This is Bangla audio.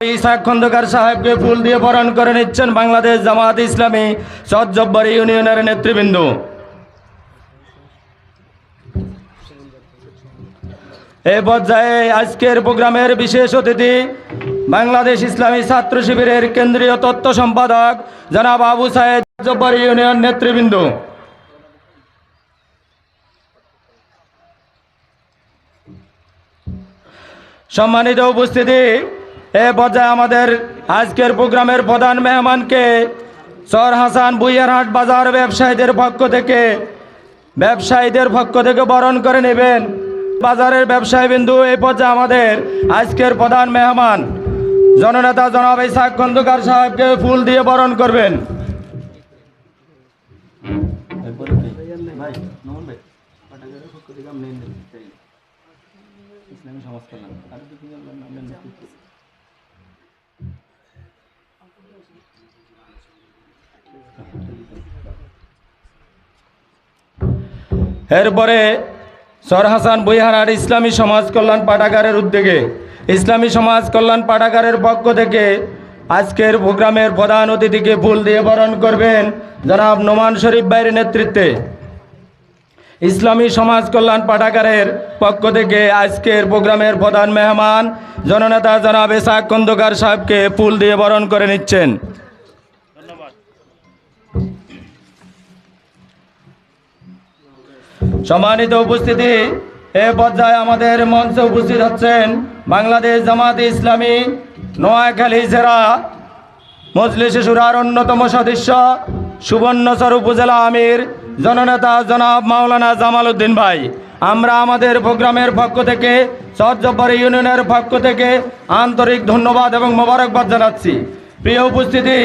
ইসাক খন্দকার সাহেবকে ফুল দিয়ে বরণ করে নিচ্ছেন বাংলাদেশ জামাত ইসলামী সজ্জব্বরী ইউনিয়নের নেতৃবৃন্দ। এই পর্যায়ে আজকের প্রোগ্রামের বিশেষ অতিথি বাংলাদেশ ইসলামী ছাত্র শিবিরের কেন্দ্রীয় তত্ত্ব সম্পাদক জনাব আবু সাহেদ জব্বরী ইউনিয়ন নেতৃবৃন্দ। সম্মানিত উপস্থিতি এ পর্যায়ে আমাদের আজকের প্রোগ্রামের প্রধান মেহমানকে সর হাসান বুইয়ারহাট বাজার ব্যবসায়ীদের পক্ষ থেকে, ব্যবসায়ীদের পক্ষ থেকে বরণ করে নেবেন। বাজারের ব্যবসায়ী বিন্দু এই পর্যায়ে আমাদের আজকের প্রধান মেহমান, জননেতা জনাব ইসাক খন্দকার সাহেবকে ফুল দিয়ে বরণ করবেন। এরপরে সর হাসান বইহারার ইসলামী সমাজ কল্যাণ পাঠাগারের উদ্যোগে, ইসলামী সমাজ কল্যাণ পাঠাগারের পক্ষ থেকে আজকের প্রোগ্রামের প্রধান অতিথিকে ফুল দিয়ে বরণ করবেন জনাব নোমান শরীফ ভাইয়ের নেতৃত্বে। ইসলামী সমাজ কল্যাণ পাঠাগারের পক্ষ থেকে আজকের প্রোগ্রামের প্রধান মেহমান, জননেতা জনাব এসাক খন্দকার সাহেবকে ফুল দিয়ে বরণ করে নিচ্ছেন। সম্মানিত উপস্থিতি, এ পর্যায়ে আমাদের মঞ্চে উপস্থিত হচ্ছেন বাংলাদেশ জামাতে ইসলামী নোয়াখালী জেলা মজলিস সুরার অন্যতম সদস্য সুবর্ণচর উপজেলা আমির জননেতা জনাব মাওলানা জামাল উদ্দিন ভাই। আমরা আমাদের প্রোগ্রামের পক্ষ থেকে সজ্জব্বর ইউনিয়নের পক্ষ থেকে আন্তরিক ধন্যবাদ এবং মোবারকবাদ জানাচ্ছি। প্রিয় উপস্থিতি